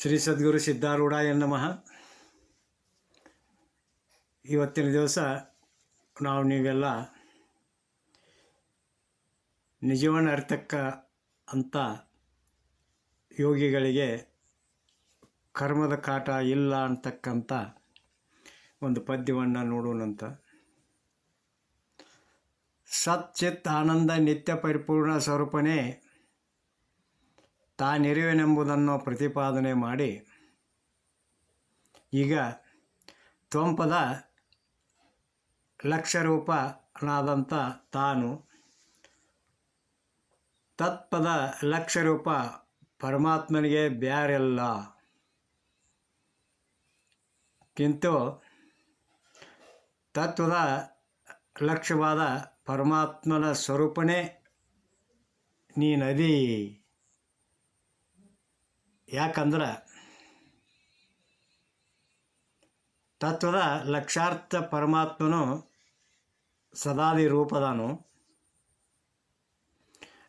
ಶ್ರೀ ಸದ್ಗುರು ಸಿದ್ಧಾರೂಢಾಯ ನಮಃ. ಇವತ್ತಿನ ದಿವಸ ನಾವು ನೀವೆಲ್ಲ ನಿಜವನ್ನ ಅರ್ಥಕ್ಕ ಅಂತ ಯೋಗಿಗಳಿಗೆ ಕರ್ಮದ ಕಾಟ ಇಲ್ಲ ಅಂತಕ್ಕಂಥ ಒಂದು ಪದ್ಯವನ್ನು ನೋಡೋಣಂತ ಸಚ್ಚಿತ್ ಆನಂದ ನಿತ್ಯ ಪರಿಪೂರ್ಣ ಸ್ವರೂಪನೇ ತಾನಿರುವೆನೆಂಬುದನ್ನು ಪ್ರತಿಪಾದನೆ ಮಾಡಿ. ಈಗ ತ್ವಂಪದ ಲಕ್ಷರೂಪನಾದಂಥ ತಾನು ತತ್ಪದ ಲಕ್ಷರೂಪ ಪರಮಾತ್ಮನಿಗೆ ಬ್ಯಾರೆಲ್ಲ. ಕಿಂತು ತತ್ವದ ಲಕ್ಷ್ಯವಾದ ಪರಮಾತ್ಮನ ಸ್ವರೂಪನೇ ನೀನದಿ ಯಾಕಂದ್ರೆ ತತ್ವದ ಲಕ್ಷಾರ್ಥ ಪರಮಾತ್ಮನು ಸದಾದಿ ರೂಪದಾನು.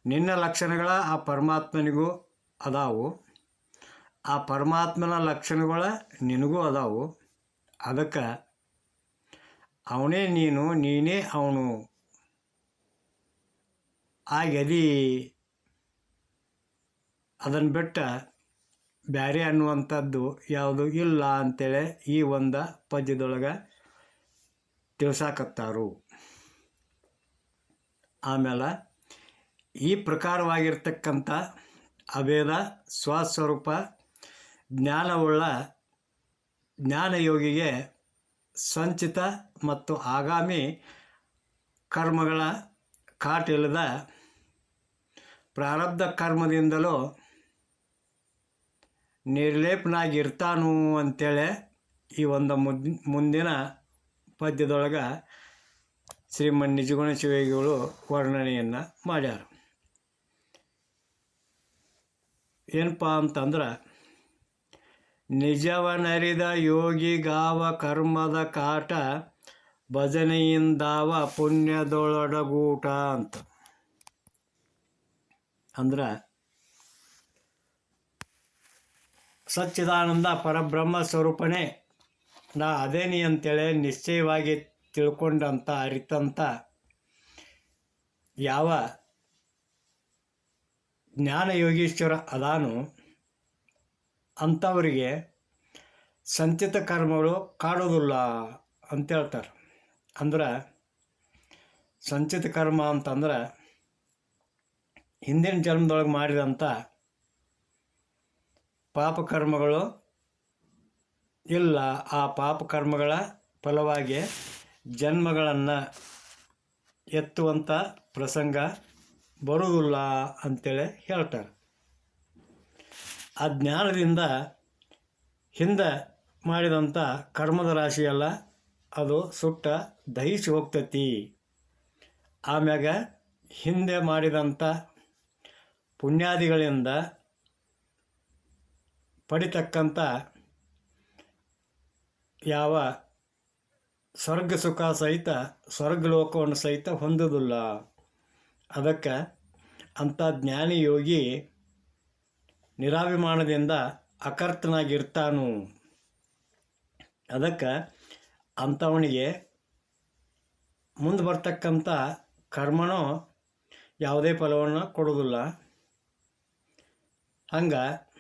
ನಿನ್ನ ಲಕ್ಷಣಗಳ ಆ ಪರಮಾತ್ಮನಿಗೂ ಅದಾವು. ಆ ಪರಮಾತ್ಮನ ಲಕ್ಷಣಗಳ ನಿನಗೂ ಅದಾವು. ಅದಕ್ಕೆ ಅವನೇ ನೀನು, ನೀನೇ ಅವನು. ಆಗದಿ ಅದನ್ನು ಬಿಟ್ಟ ಬ್ಯಾರೆ ಅನ್ನುವಂಥದ್ದು ಯಾವುದು ಇಲ್ಲ ಅಂತೇಳಿ ಈ ಒಂದು ಪದ್ಯದೊಳಗೆ ತಿಳಿಸಾಕತ್ತಾರು. ಆಮೇಲೆ ಈ ಪ್ರಕಾರವಾಗಿರ್ತಕ್ಕಂಥ ಅಭೇದ, ಸ್ವಸ್ವರೂಪ, ಜ್ಞಾನವುಳ್ಳ ಜ್ಞಾನಯೋಗಿಗೆ ಸಂಚಿತ ಮತ್ತು ಆಗಾಮಿ ಕರ್ಮಗಳ ಕಾಟಿಲ್ಲದ ಪ್ರಾರಬ್ಧ ಕರ್ಮದಿಂದಲೂ ನಿರ್ಲೇಪನಾಗಿರ್ತಾನು ಅಂತೇಳಿ ಈ ಒಂದು ಮುದ್, ಮುಂದಿನ ಪದ್ಯದೊಳಗೆ ಶ್ರೀಮನ್ ನಿಜಗುಣ ಶಿವಯೋಗಿಗಳು ವರ್ಣನೆಯನ್ನು ಮಾಡ್ಯಾರ. ಏನಪ್ಪ ಅಂತಂದ್ರೆ, ನಿಜವನರಿದ ಯೋಗಿಗಾವ ಕರ್ಮದ ಕಾಟ ಭಜನೆಯಿಂದಾವ ಪುಣ್ಯದೊಳಡಗೂಟ ಅಂತ. ಅಂದ್ರೆ ಸಚ್ಚಿದಾನಂದ ಪರಬ್ರಹ್ಮ ಸ್ವರೂಪನೇ. ನಾ ಅದೇನಿ ಅಂತೇಳಿ ನಿಶ್ಚಯವಾಗಿ ತಿಳ್ಕೊಂಡಂಥ ಅರಿತಂಥ ಯಾವ ಜ್ಞಾನ ಯೋಗೀಶ್ವರ ಅದಾನು. ಅಂಥವರಿಗೆ ಸಂಚಿತ ಕರ್ಮಗಳು ಕಾಡೋದಿಲ್ಲ ಅಂತ ಹೇಳ್ತಾರೆ ಅಂದ್ರೆ ಸಂಚಿತ ಕರ್ಮ ಅಂತಂದ್ರೆ ಹಿಂದಿನ ಜನ್ಮದೊಳಗೆ ಮಾಡಿದಂಥ ಪಾಪಕರ್ಮಗಳು ಇಲ್ಲ, ಆ ಪಾಪಕರ್ಮಗಳ ಫಲವಾಗಿ ಜನ್ಮಗಳನ್ನು ಎತ್ತುವಂಥ ಪ್ರಸಂಗ ಬರುವುದಿಲ್ಲ ಅಂತೇಳಿ ಹೇಳ್ತಾರೆ. ಆ ಜ್ಞಾನದಿಂದ ಹಿಂದೆ ಮಾಡಿದಂಥ ಕರ್ಮದ ರಾಶಿಯೆಲ್ಲ ಅದು ಸುಟ್ಟ ದಹಿಸಿ ಹೋಗ್ತತಿ. ಆಮ್ಯಾಗ ಹಿಂದೆ ಮಾಡಿದಂಥ ಪುಣ್ಯಾದಿಗಳಿಂದ ಪಡಿತಕ್ಕಂಥ ಯಾವ ಸ್ವರ್ಗ ಸುಖ ಸಹಿತ ಸ್ವರ್ಗ ಲೋಕವನ್ನು ಸಹಿತ ಹೊಂದುವುದಿಲ್ಲ. ಅದಕ್ಕೆ ಅಂಥ ಜ್ಞಾನಿ ಯೋಗಿ ನಿರಾಭಿಮಾನದಿಂದ ಅಕರ್ತನಾಗಿರ್ತಾನು. ಅದಕ್ಕೆ ಅಂಥವನಿಗೆ ಮುಂದೆ ಬರ್ತಕ್ಕಂಥ ಕರ್ಮನೋ ಯಾವುದೇ ಫಲವನ್ನು ಕೊಡೋದಿಲ್ಲ ಹಂಗೆ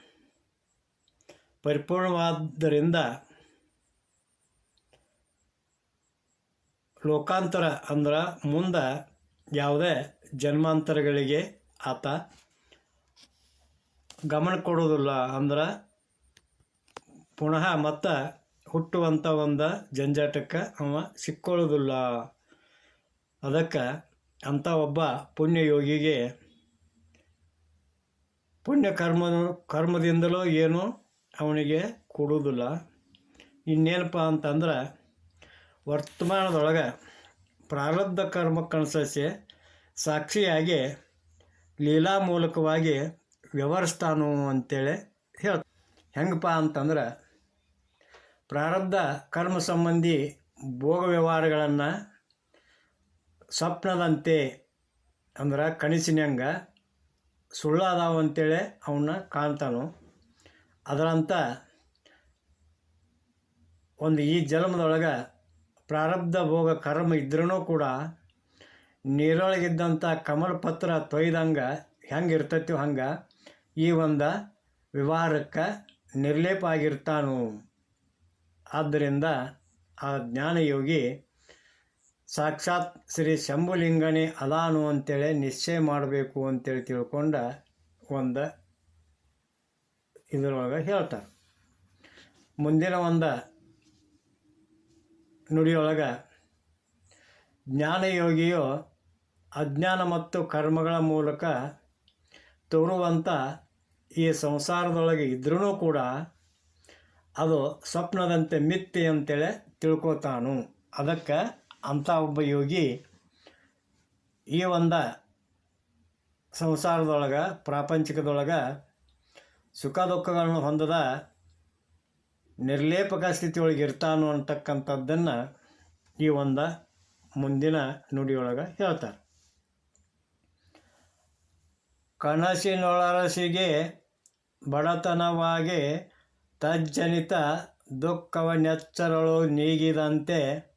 ಪರಿಪೂರ್ಣವಾದ್ದರಿಂದ ಲೋಕಾಂತರ ಅಂದ್ರೆ ಮುಂದೆ ಯಾವುದೇ ಜನ್ಮಾಂತರಗಳಿಗೆ ಆತ ಗಮನ ಕೊಡೋದಿಲ್ಲ ಅಂದ್ರೆ ಪುನಃ ಮತ್ತೆ ಹುಟ್ಟುವಂಥ ಒಂದು ಜಂಜಾಟಕ್ಕೆ ಅವ ಸಿಕ್ಕೊಳ್ಳೋದಿಲ್ಲ ಅದಕ್ಕೆ ಅಂಥ ಒಬ್ಬ ಪುಣ್ಯ ಯೋಗಿಗೆ ಪುಣ್ಯ ಕರ್ಮ ಕರ್ಮದಿಂದಲೋ ಏನು ಅವನಿಗೆ ಕೊಡುವುದಿಲ್ಲ. ಇನ್ನೇನಪ್ಪ ಅಂತಂದ್ರೆ, ವರ್ತಮಾನದೊಳಗೆ ಪ್ರಾರಬ್ಧ ಕರ್ಮಕ್ಕನುಸರಿಸಿ ಸಾಕ್ಷಿಯಾಗಿ ಲೀಲಾ ಮೂಲಕವಾಗಿ ವ್ಯವಹರಿಸ್ತಾನು ಅಂತೇಳಿ ಹೇಳ್ತ, ಹೆಂಗಪ್ಪ ಅಂತಂದ್ರೆ, ಪ್ರಾರಬ್ಧ ಕರ್ಮ ಸಂಬಂಧಿ ಭೋಗ ವ್ಯವಹಾರಗಳನ್ನು ಸ್ವಪ್ನದಂತೆ ಅಂದ್ರೆ ಕನಸಿನಂಗೆ ಸುಳ್ಳಾದಾವಂತೇಳಿ ಅವನ್ನ ಕಾಣ್ತಾನು. ಅದರಂಥ ಒಂದು ಈ ಜನ್ಮದೊಳಗೆ ಪ್ರಾರಬ್ಧ, ಭೋಗ, ಕರ್ಮ ಇದ್ರೂ ಕೂಡ ನೀರೊಳಗಿದ್ದಂಥ ಕಮಲ ಪತ್ರ ತೊಯ್ದಂಗೆ ಹೆಂಗೆ ಇರ್ತೈತಿ ಹಂಗೆ ಈ ಒಂದು ವ್ಯವಹಾರಕ್ಕೆ ನಿರ್ಲೇಪ ಆಗಿರ್ತಾನು. ಆದ್ದರಿಂದ ಆ ಜ್ಞಾನಯೋಗಿ ಸಾಕ್ಷಾತ್ ಶ್ರೀ ಶಂಭುಲಿಂಗನೇ ಅದಾನು ಅಂತೇಳಿ ನಿಶ್ಚಯ ಮಾಡಬೇಕು ಅಂತೇಳಿ ತಿಳ್ಕೊಂಡ ಒಂದು ಇದರೊಳಗೆ ಹೇಳ್ತಾರೆ. ಮುಂದಿನ ಒಂದು ನುಡಿಯೊಳಗೆ ಜ್ಞಾನಯೋಗಿಯು ಅಜ್ಞಾನ ಮತ್ತು ಕರ್ಮಗಳ ಮೂಲಕ ತೋರುವಂಥ ಈ ಸಂಸಾರದೊಳಗೆ ಇದ್ರೂ ಕೂಡ ಅದು ಸ್ವಪ್ನದಂತೆ ಮಿಥ್ಯೆ ಅಂತೇಳಿ ತಿಳ್ಕೊತಾನು. ಅದಕ್ಕೆ ಅಂಥ ಒಬ್ಬ ಯೋಗಿ ಈ ಒಂದು ಸಂಸಾರದೊಳಗೆ ಪ್ರಾಪಂಚಿಕದೊಳಗೆ ಸುಖ ದುಃಖಗಳನ್ನು ಹೊಂದದ ನಿರ್ಲೇಪಕ ಸ್ಥಿತಿಯೊಳಗೆ ಇರ್ತಾನು ಅಂತಕ್ಕಂಥದ್ದನ್ನು ಈ ಒಂದು ಮುಂದಿನ ನುಡಿಯೊಳಗೆ ಹೇಳ್ತಾರೆ. ಕನಸಿನೊಳರಸಿಗೆ ಬಡತನವಾಗಿ ತಜ್ಜನಿತ ದುಃಖವನ್ನೆಚ್ಚರಳು ನೀಗಿದಂತೆ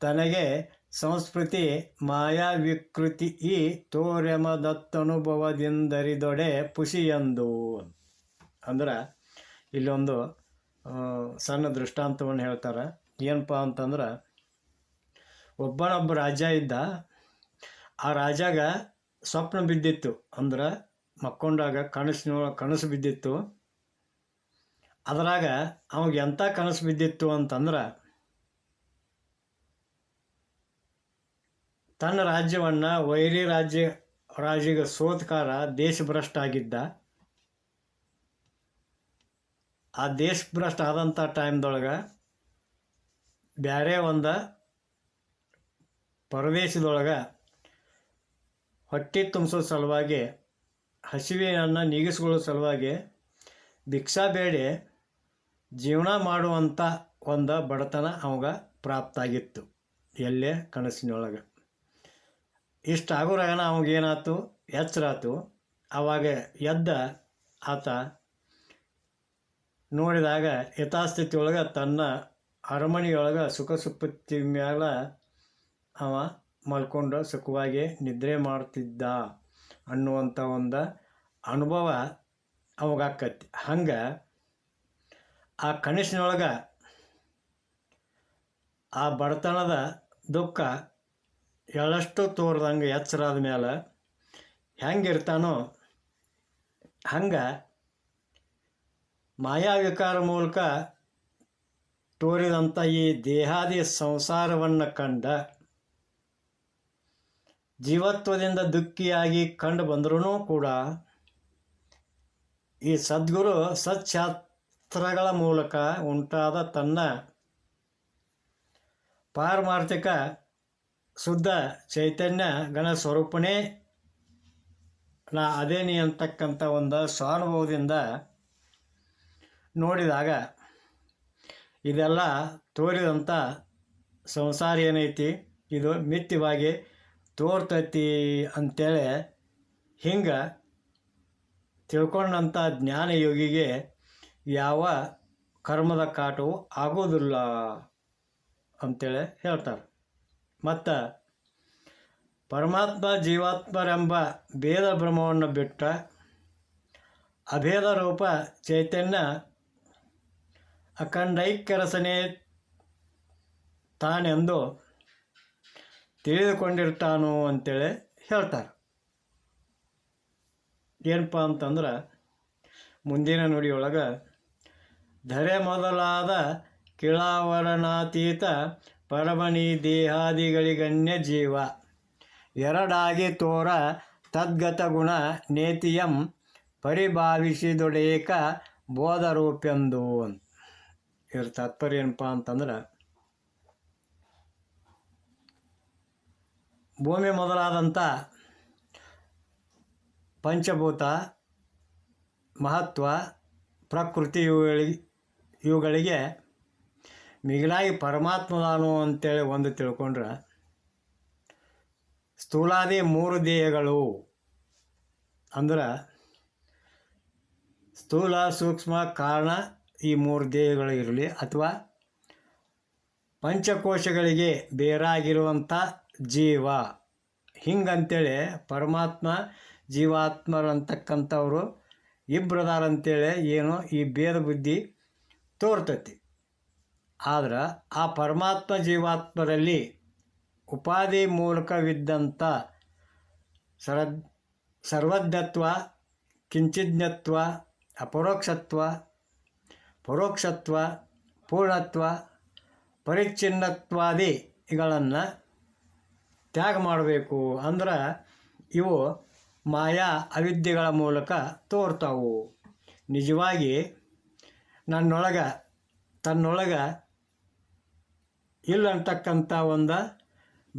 ತನಗೆ ಸಂಸ್ಕೃತಿ ಮಾಯಾ ವಿಕೃತಿ ಈ ತೋರೆಮದತ್ತನುಭವದಿಂದರಿದೊಡೆ ಪುಷಿಯಂದು ಅಂದ್ರೆ ಇಲ್ಲೊಂದು ಸಣ್ಣ ದೃಷ್ಟಾಂತವನ್ನು ಹೇಳ್ತಾರೆ. ಏನಪ್ಪ ಅಂತಂದ್ರೆ, ಒಬ್ಬನೊಬ್ಬ ರಾಜ ಇದ್ದ, ಆ ರಾಜಾಗ ಸ್ವಪ್ನ ಬಿದ್ದಿತ್ತು. ಅಂದ್ರೆ ಮಕ್ಕೊಂಡಾಗ ಕನಸಿನ ಕನಸು ಬಿದ್ದಿತ್ತು. ಅದರಾಗ ಅವಾಗ ಎಂಥ ಕನಸು ಬಿದ್ದಿತ್ತು ಅಂತಂದ್ರೆ, ತನ್ನ ರಾಜ್ಯವನ್ನು ವೈರಿ ರಾಜ್ಯ ರಾಜಿಗೆ ಸೋತ್ಕಾರ ದೇಶಭ್ರಷ್ಟ ಆಗಿದ್ದ ಆ ದೇಶಭ್ರಷ್ಟ ಆದಂಥ ಟೈಮ್ದೊಳಗೆ ಬೇರೆ ಒಂದು ಪರದೇಶದೊಳಗೆ ಹೊಟ್ಟೆ ತುಂಬಿಸೋ ಸಲುವಾಗಿ, ಹಸಿವೆಯನ್ನು ನೀಗಿಸ್ಕೊಳ್ಳೋ ಸಲುವಾಗಿ ಭಿಕ್ಷಾ ಬೇಡಿ, ಜೀವನ ಮಾಡುವಂಥ ಒಂದು ಬಡತನ ಅವಾಗ ಪ್ರಾಪ್ತ ಆಗಿತ್ತು ಎಲ್ಲೇ? ಕನಸಿನೊಳಗೆ. ಇಷ್ಟು ಆಗೋರಾಗನ ಅವಾಗೇನಾಯ್ತು ಎಚ್ಚರ ಆಯ್ತು ಅವಾಗ ಎದ್ದ ಆತ ನೋಡಿದಾಗ ಯಥಾಸ್ಥಿತಿ ಒಳಗೆ ತನ್ನ ಅರಮನೆಯೊಳಗೆ ಸುಖ ಸುಪ್ಪತ್ತಿ ಮೇಲೆ ಅವ ಮಲ್ಕೊಂಡು ಸುಖವಾಗಿ ನಿದ್ರೆ ಮಾಡ್ತಿದ್ದ ಅನ್ನುವಂಥ ಒಂದು ಅನುಭವ ಅವಾಗತ್ತೆ ಹಂಗೆ ಆ ಕನಸಿನೊಳಗೆ ಆ ಬಡತನದ ದುಃಖ ಎಳ್ಳಷ್ಟು ತೋರ್ದಂಗೆ ಎಚ್ಚರಾದ ಮೇಲೆ ಹೆಂಗಿರ್ತಾನೋ ಹಂಗೆ ಮಾಯಾವಿಕಾರ ಮೂಲಕ ತೋರಿದಂಥ ಈ ದೇಹಾದಿ ಸಂಸಾರವನ್ನು ಕಂಡ ಜೀವತ್ವದಿಂದ ದುಃಖಿಯಾಗಿ ಕಂಡು ಬಂದರೂ ಕೂಡ ಈ ಸದ್ಗುರು ಸತ್ಶಾಸ್ತ್ರಗಳ ಮೂಲಕ ಉಂಟಾದ ತನ್ನ ಪಾರಮಾರ್ಥಿಕ ಶುದ್ಧ ಚೈತನ್ಯ ಗಣ ಸ್ವರೂಪನೇ ನಾ ಅದೇನಿ ಅಂತಕ್ಕಂಥ ಒಂದು ಸ್ವಾನುಭವದಿಂದ ನೋಡಿದಾಗ ಇದೆಲ್ಲ ತೋರಿದಂಥ ಸಂಸಾರ ಏನೈತಿ? ಇದು ಮಿಥ್ಯವಾಗಿ ತೋರ್ತೈತಿ ಅಂತೇಳಿ ಹಿಂಗೆ ತಿಳ್ಕೊಂಡಂಥ ಜ್ಞಾನಯೋಗಿಗೆ ಯಾವ ಕರ್ಮದ ಕಾಟವು ಆಗೋದಿಲ್ಲ ಅಂತೇಳಿ ಹೇಳ್ತಾರೆ. ಮತ್ತು ಪರಮಾತ್ಮ ಜೀವಾತ್ಮರೆಂಬ ಭೇದ ಭ್ರಮವನ್ನು ಬಿಟ್ಟ ಅಭೇದ ರೂಪ ಚೈತನ್ಯ ಅಖಂಡೈಕ್ಯರಸನೆ ತಾನೆಂದು ತಿಳಿದುಕೊಂಡಿರ್ತಾನು ಅಂತೇಳಿ ಹೇಳ್ತಾರೆ. ಏನಪ್ಪ ಅಂತಂದ್ರೆ, ಮುಂದಿನ ನುಡಿಯೊಳಗೆ, ಧರೆ ಮೊದಲಾದ ಕಿಳಾವರಣಾತೀತ ಪರಮಣಿ ದೇಹಾದಿಗಳಿಗಣ್ಯ ಜೀವ. ಎರಡಾಗಿ ತೋರ ತದ್ಗತ ಗುಣ ನೇತಿಯಂ ಪರಿಭಾವಿಸಿದೊಡೇಕ ಬೋಧರೂಪೆಂದು ಅಂತ. ಇದ್ರ ತಾತ್ಪರ್ಯ ಏನಪ್ಪ ಅಂತಂದ್ರೆ, ಭೂಮಿ ಮೊದಲಾದಂಥ ಪಂಚಭೂತ, ಮಹತ್ವ, ಪ್ರಕೃತಿ ಇವುಗಳಿಗೆ ಇವುಗಳಿಗೆ ಮಿಗಿಲಾಗಿ ಪರಮಾತ್ಮದಾನು ಅಂತೇಳಿ ಒಂದು ತಿಳ್ಕೊಂಡ್ರೆ, ಸ್ಥೂಲಾದಿ ಮೂರು ದೇಹಗಳು ಅಂದ್ರೆ ಸ್ಥೂಲ, ಸೂಕ್ಷ್ಮ, ಕಾರಣ ಈ ಮೂರು ದೇಹಗಳಿರಲಿ ಅಥವಾ ಪಂಚಕೋಶಗಳಿಗೆ ಬೇರಾಗಿರುವಂಥ ಜೀವ. ಹಿಂಗಂತೇಳಿ ಪರಮಾತ್ಮ ಜೀವಾತ್ಮರಂತಕ್ಕಂಥವರು ಇಬ್ಬರದಾರಂತೇಳಿ ಏನು ಈ ಭೇದ ಬುದ್ಧಿ ತೋರ್ತತಿ. ಆದ್ರೆ ಆ ಪರಮಾತ್ಮ ಜೀವಾತ್ಮರಲ್ಲಿ ಉಪಾಧಿ ಮೂಲಕವಿದ್ದಂಥ ಸರ ಸರ್ವಜ್ಞತ್ವ, ಕಿಂಚಿಜ್ಞತ್ವ, ಅಪರೋಕ್ಷತ್ವ ಪರೋಕ್ಷತ್ವ, ಪೂರ್ಣತ್ವ ಪರಿಚ್ಛಿನ್ನತ್ವಾದಿಗಳನ್ನು ತ್ಯಾಗ ಮಾಡಬೇಕು ಅಂದ್ರೆ ಇವು ಮಾಯಾ ಅವಿದ್ಯೆಗಳ ಮೂಲಕ ತೋರ್ತಾವು. ನಿಜವಾಗಿ ನನ್ನೊಳಗೆ, ತನ್ನೊಳಗೆ ಇಲ್ಲಂತಕ್ಕಂಥ ಒಂದು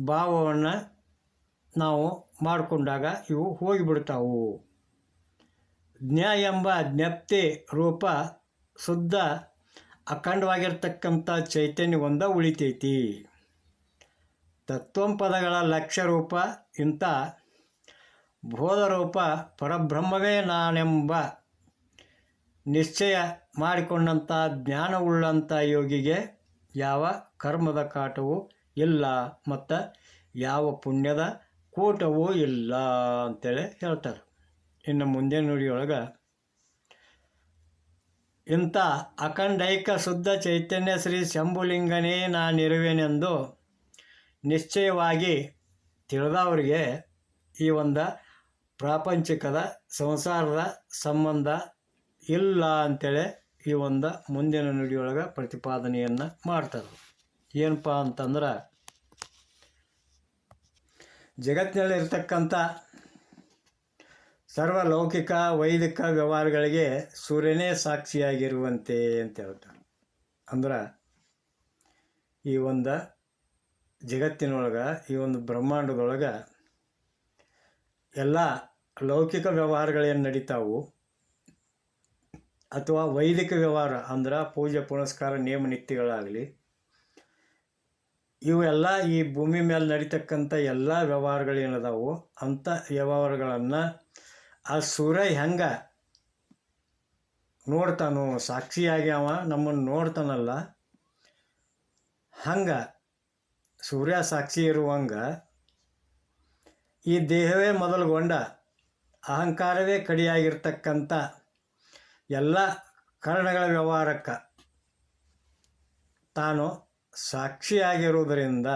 ಭಾವವನ್ನು ನಾವು ಮಾಡಿಕೊಂಡಾಗ ಇವು ಹೋಗಿಬಿಡ್ತಾವು. ಜ್ಞ ಎಂಬ ಜ್ಞಪ್ತಿ ರೂಪ ಶುದ್ಧ, ಅಖಂಡವಾಗಿರ್ತಕ್ಕಂಥ ಚೈತನ್ಯ ಒಂದ ಉಳಿತೈತಿ. ತತ್ವಂ ಪದಗಳ ಲಕ್ಷ್ಯ ರೂಪ ಇಂಥ ಬೋಧರೂಪ ಪರಬ್ರಹ್ಮವೇ ನಾನೆಂಬ ನಿಶ್ಚಯ ಮಾಡಿಕೊಂಡಂಥ ಜ್ಞಾನವುಳ್ಳಂಥ ಯೋಗಿಗೆ ಯಾವ ಕರ್ಮದ ಕಾಟವೂ ಇಲ್ಲ ಮತ್ತು ಯಾವ ಪುಣ್ಯದ ಕೂಟವೂ ಇಲ್ಲ ಅಂತೇಳಿ ಹೇಳ್ತಾರೆ. ಇನ್ನು ಮುಂದಿನ ನುಡಿಯೊಳಗೆ ಇಂಥ ಅಖಂಡೈಕ ಶುದ್ಧ ಚೈತನ್ಯ ಶ್ರೀ ಶಂಭುಲಿಂಗನೇ ನಾನಿರುವೆನೆಂದು ನಿಶ್ಚಯವಾಗಿ ತಿಳಿದವರಿಗೆ ಈ ಒಂದು ಪ್ರಾಪಂಚಿಕದ ಸಂಸಾರದ ಸಂಬಂಧ ಇಲ್ಲ ಅಂತೇಳಿ ಈ ಒಂದು ಮುಂದಿನ ನುಡಿಯೊಳಗೆ ಪ್ರತಿಪಾದನೆಯನ್ನು ಮಾಡ್ತಾರೆ. ಏನಪ್ಪ ಅಂತಂದ್ರೆ ಜಗತ್ತಿನಲ್ಲಿರ್ತಕ್ಕಂಥ ಸರ್ವಲೌಕಿಕ ವೈದಿಕ ವ್ಯವಹಾರಗಳಿಗೆ ಸೂರ್ಯನೇ ಸಾಕ್ಷಿಯಾಗಿರುವಂತೆ ಅಂತ ಹೇಳ್ತಾರೆ ಅಂದ್ರೆ ಈ ಒಂದು ಜಗತ್ತಿನೊಳಗೆ, ಈ ಒಂದು ಬ್ರಹ್ಮಾಂಡದೊಳಗೆ ಎಲ್ಲ ಲೌಕಿಕ ವ್ಯವಹಾರಗಳೇನು ನಡೀತಾವು? ಅಥವಾ ವೈದಿಕ ವ್ಯವಹಾರ ಅಂದ್ರೆ ಪೂಜೆ, ಪುನಸ್ಕಾರ ನಿಯಮ ನಿತ್ಯಗಳಾಗಲಿ ಇವೆಲ್ಲ ಈ ಭೂಮಿ ಮೇಲೆ ನಡೀತಕ್ಕಂಥ ಎಲ್ಲ ವ್ಯವಹಾರಗಳೇನದಾವು? ಅಂಥ ವ್ಯವಹಾರಗಳನ್ನು ಆ ಸೂರ್ಯ ಹೆಂಗೆ ನೋಡ್ತಾನೋ, ಸಾಕ್ಷಿಯಾಗಿ ಅವ ನಮ್ಮನ್ನು ನೋಡ್ತಾನಲ್ಲ, ಹಂಗೆ ಸೂರ್ಯ ಸಾಕ್ಷಿ ಇರುವಂಗೆ ಈ ದೇಹವೇ ಮೊದಲುಗೊಂಡ ಅಹಂಕಾರವೇ ಕಡಿಯಾಗಿರ್ತಕ್ಕಂಥ ಎಲ್ಲ ಕರ್ಣಗಳ ವ್ಯವಹಾರಕ್ಕೆ ತಾನು ಸಾಕ್ಷಿಯಾಗಿರುವುದರಿಂದ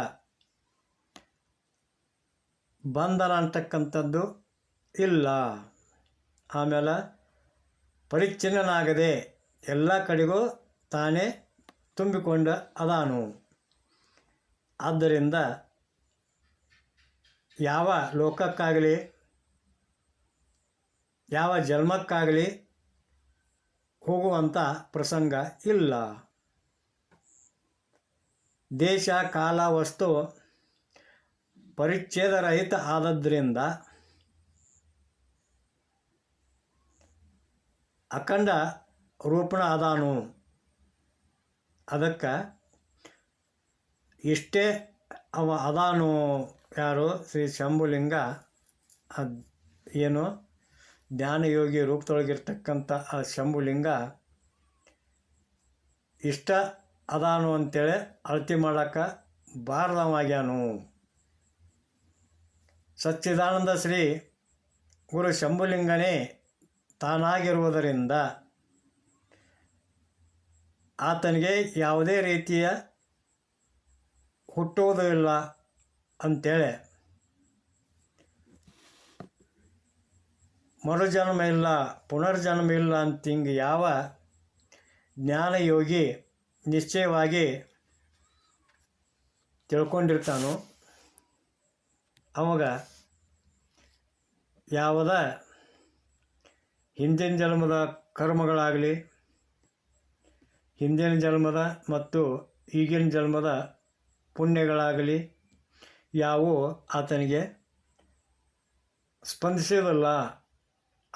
ಬಂಧನ ಅಂತಕ್ಕಂಥದ್ದು ಇಲ್ಲ. ಆಮೇಲೆ ಪರಿಚ್ಛಿನ್ನನಾಗದೆ ಎಲ್ಲ ಕಡೆಗೂ ತಾನೇ ತುಂಬಿಕೊಂಡ ಅದಾನು. ಆದ್ದರಿಂದ ಯಾವ ಲೋಕಕ್ಕಾಗಲಿ, ಯಾವ ಜನ್ಮಕ್ಕಾಗಲಿ ಹೋಗುವಂಥ ಪ್ರಸಂಗ ಇಲ್ಲ. ದೇಶ, ಕಾಲ, ವಸ್ತು ಪರಿಚ್ಛೇದರಹಿತ ಆದದ್ರಿಂದ ಅಖಂಡ ರೂಪಣ ಅದಾನು ಅದಕ್ಕೆ ಇಷ್ಟೇ ಅವ ಅದಾನು ಯಾರು ಶ್ರೀ ಶಂಭುಲಿಂಗ, ಅದ್ ಏನು ಜ್ಞಾನಯೋಗಿ ರೂಪದೊಳಗಿರ್ತಕ್ಕಂಥ ಆ ಶಂಭುಲಿಂಗ ಇಷ್ಟ ಅದಾನು ಅಂತೇಳಿ ಅಳತಿ ಮಾಡೋಕ್ಕೆ ಬಾರದವಾಗ್ಯಾನು ಸಚ್ಚಿದಾನಂದ ಶ್ರೀ ಗುರು ಶಂಭುಲಿಂಗನೇ ತಾನಾಗಿರುವುದರಿಂದ ಆತನಿಗೆ ಯಾವುದೇ ರೀತಿಯ ಹುಟ್ಟುವುದೂ ಇಲ್ಲ ಅಂತೇಳಿ ಮರುಜನ್ಮ ಇಲ್ಲ, ಪುನರ್ಜನ್ಮ ಇಲ್ಲ ಅಂತ ಹಿಂಗೆ ಯಾವ ಜ್ಞಾನಯೋಗಿ ನಿಶ್ಚಯವಾಗಿ ತಿಳ್ಕೊಂಡಿರ್ತಾನೋ ಅವಾಗ ಯಾವುದ ಹಿಂದಿನ ಜನ್ಮದ ಕರ್ಮಗಳಾಗಲಿ, ಹಿಂದಿನ ಜನ್ಮದ ಮತ್ತು ಈಗಿನ ಜನ್ಮದ ಪುಣ್ಯಗಳಾಗಲಿ ಯಾವು ಆತನಿಗೆ ಸ್ಪಂದಿಸೋದಿಲ್ಲ.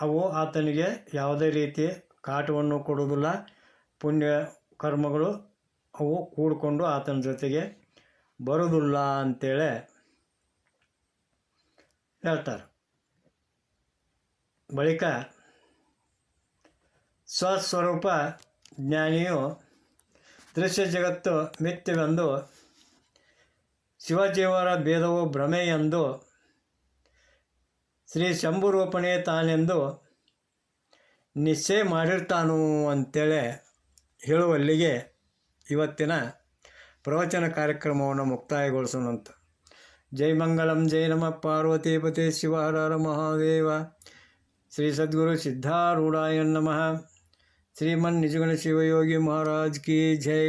ಅವು ಆತನಿಗೆ ಯಾವುದೇ ರೀತಿ ಕಾಟವನ್ನು ಕೊಡುವುದಿಲ್ಲ. ಪುಣ್ಯ ಕರ್ಮಗಳು ಅವು ಕೂಡಿಕೊಂಡು ಆತನ ಜೊತೆಗೆ ಬರುವುದಿಲ್ಲ ಅಂತೇಳಿ ಹೇಳ್ತಾರೆ. ಬಳಿಕ ಸ್ವಸ್ವರೂಪ ಜ್ಞಾನಿಯು ದೃಶ್ಯ ಜಗತ್ತು ಮಿಥ್ಯವೆಂದು ಶಿವಜೀವರ ಭೇದವು ಭ್ರಮೆ ಎಂದು ಶ್ರೀ ಶಂಭುರೂಪಣೆ ತಾನೆಂದು ನಿಶ್ಚಯ ಮಾಡಿರ್ತಾನು ಅಂತೇಳಿ ಹೇಳುವಲ್ಲಿಗೆ ಇವತ್ತಿನ ಪ್ರವಚನ ಕಾರ್ಯಕ್ರಮವನ್ನು ಮುಕ್ತಾಯಗೊಳಿಸೋಣಂತ. ಜೈ ಮಂಗಳಂ ಜೈ ನಮ. ಪಾರ್ವತಿಪತಿ ಶಿವ ಹರ ಹರ ಮಹಾದೇವ. ಶ್ರೀ ಸದ್ಗುರು ಸಿದ್ಧಾರೂಢಾಯ ನಮಃ. ಶ್ರೀಮನ್ ನಿಜಗುಣ ಶಿವಯೋಗಿ ಮಹಾರಾಜ್ ಕಿ ಜೈ